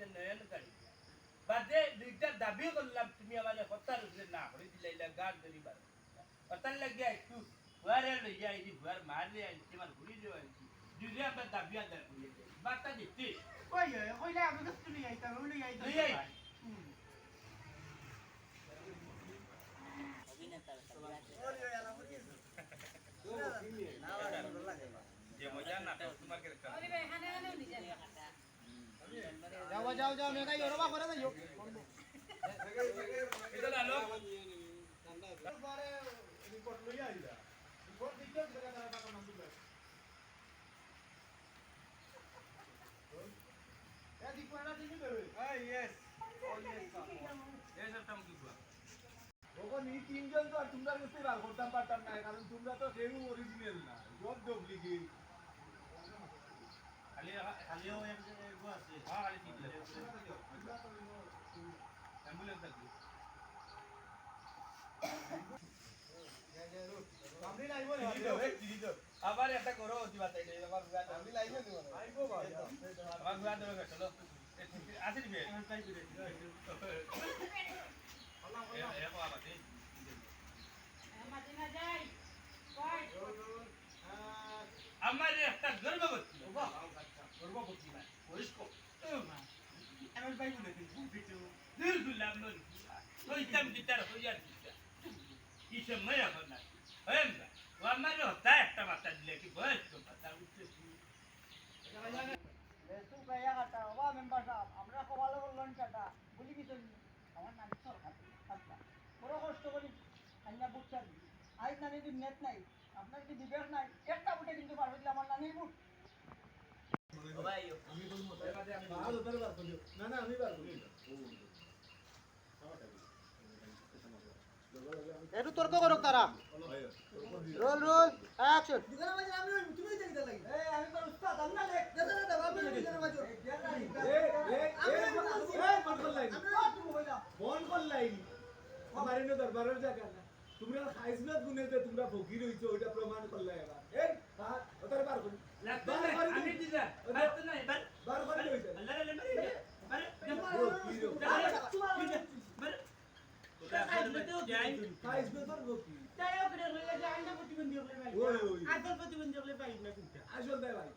যে নয়ন গাড়ি। বাদে দুইটা দাবি করলাম তুমি আমার হত্যার উপরে না করে দিলাইলা গান ধরি বার হত্যার লাগিয়া একটু ভুয়ারে লইয়া আইছি ভুয়ার মারলে আনছি আমার ঘুরি দিয়ে আনছি দুইটা আমরা দাবি আদায় করিয়ে দেয় বার্তা দিতে কই কইলে আমি তো তুলি আইতাম উনি আইতাম লই আই যে মজা না তোমার ক্যারেক্টার যাও যাও নেকা ইওরবা করে দাও এটা লালো পরে রিপোর্ট লইয়া আইলা রিপোর্ট সেটা তারা টাকা না দিবে এ দিকুয়াটা দিবি হ্যাঁ এই তিনজন তো আর তোমরা বুঝতে বার করতাম পারতাম না কারণ তোমরা তো কেউ অরিজিনাল না সব ডুপ্লিকেট আবার একটা করো তাইলে আবার আবার গুয়া দেবে চলো আসি দিবে এ এ আবাতে আমার একটা গর্ভবতী গর্ভবতী না বয়স্ক আমি পাইব না কিন্তু নির্দুলাম নদী হইতাম দিতার হইয়ার দিতা কিসে ময়া হনা হেম ও আমার হতা একটা মাথা দিলে কি বয়স্ক মাথা বলি কি নানি নানি নাই আপনার কি নাই একটা বুটে কিন্তু আমার নানির বুট না না আমি পারব একটু তর্ক করো তারা রোল রোল অ্যাকশন এই আমি তো তোমরা আমি রয়েছো ওইটা প্রমাণ করলে আমি দিনের মাঝে ফোন করলাই আমার এনে দরবারের জায়গা না তোমরা খাইজনত গুনেতে তোমরা ফকির হইছো ওইটা প্রমাণ করলাই এবার এই বাহার ওটারে বার করি লাগতো না আমি দিলা লাগতো না এবার বার করে হইছে আল্লাহ রে মারি মারে আসল ভাই।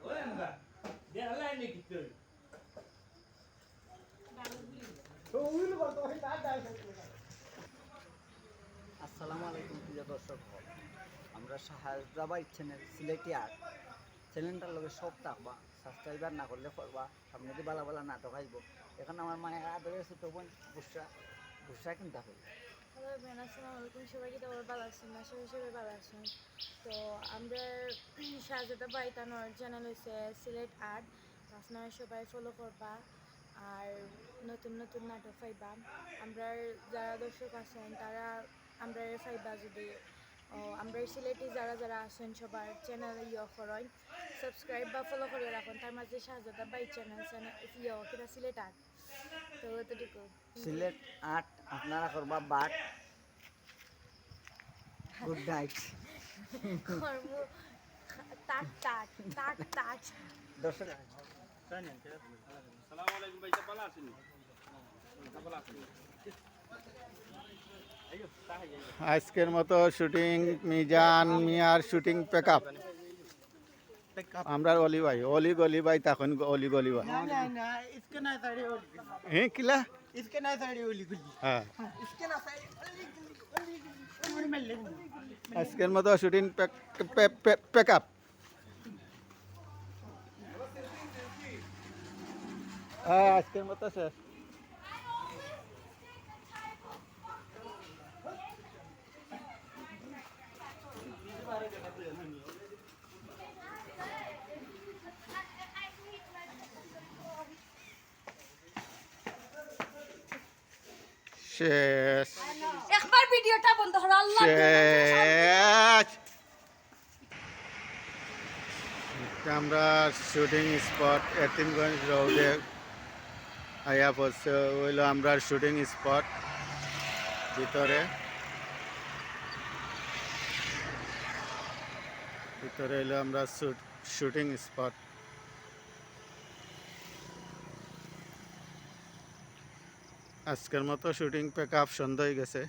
তো উইল তার আসসালামু আলাইকুম প্রিয় দর্শক। হল আমরা হায়দ্রাবাদ চ্যানেল সিলেটি আর্ট চ্যানেলটার লগে সব থাকবা। সাবস্ক্রাইবার না করলে করবা। সামনে দিয়ে বালা বালা নাটক আসব এখানে আমার মায়ের আদরের ছোট বোন বুসরা বুসরা কিনতে হবে হ্যালো এভরিওয়ান, আসসালামু আলাইকুম। সবাইকে তো আবার ভালো আছেন? আশা করি ভালো আছেন। তো আমরা শাহজাদা বাইতানোর চ্যানেল হচ্ছে সিলেট আর্ট আপনারা সবাই ফলো করবা আর নতুন নতুন নাটক পাইবা। আমরা যারা দর্শক আছেন, তারা আমরা পাইবা যদি। আমরা সিলেটি যারা যারা আছেন, সবার চ্যানেল ইয়ে করেন সাবস্ক্রাইব বা ফলো করে রাখুন। তার মাঝে শাহজাদা বাই চ্যানেল ইয়ে কিনা সিলেট আর্ট তো এতটুকু সিলেট আর্ট আপনারা করবা বাট। গুড নাইট কর্ম। তাট তাট তাট তাট। দর্শক আসসালামু আলাইকুম ভাই ভালো আছেন? ভালো আছেন। আজকের মতো শুটিং মিজান মিয়ার শুটিং পেক আপ। আমরা অলি ভাই অলি গলি ভাই তখন অলি গলি ভাই इसके ना साड़ी होली হ্যাঁ কিলা इसके ना साड़ी होली गुली হ্যাঁ इसके ना साड़ी होली गुली होली गुली मिल ले আজকের মতো শুটিং পেক আপ হ্যাঁ আজকের মতো শেষ শেষ। একবার ভিডিওটা বন্ধ করো আল্লাহ শেষ। আমরা শুটিং স্পট এতিমগঞ্জ রোডে আয়া পড়ছে। হইল আমরা শুটিং স্পট ভিতরে। ভিতরে হইল আমরা শুটিং স্পট আজকের মতো শুটিং প্যাক আপ সন্ধ্যা হয়ে গেছে।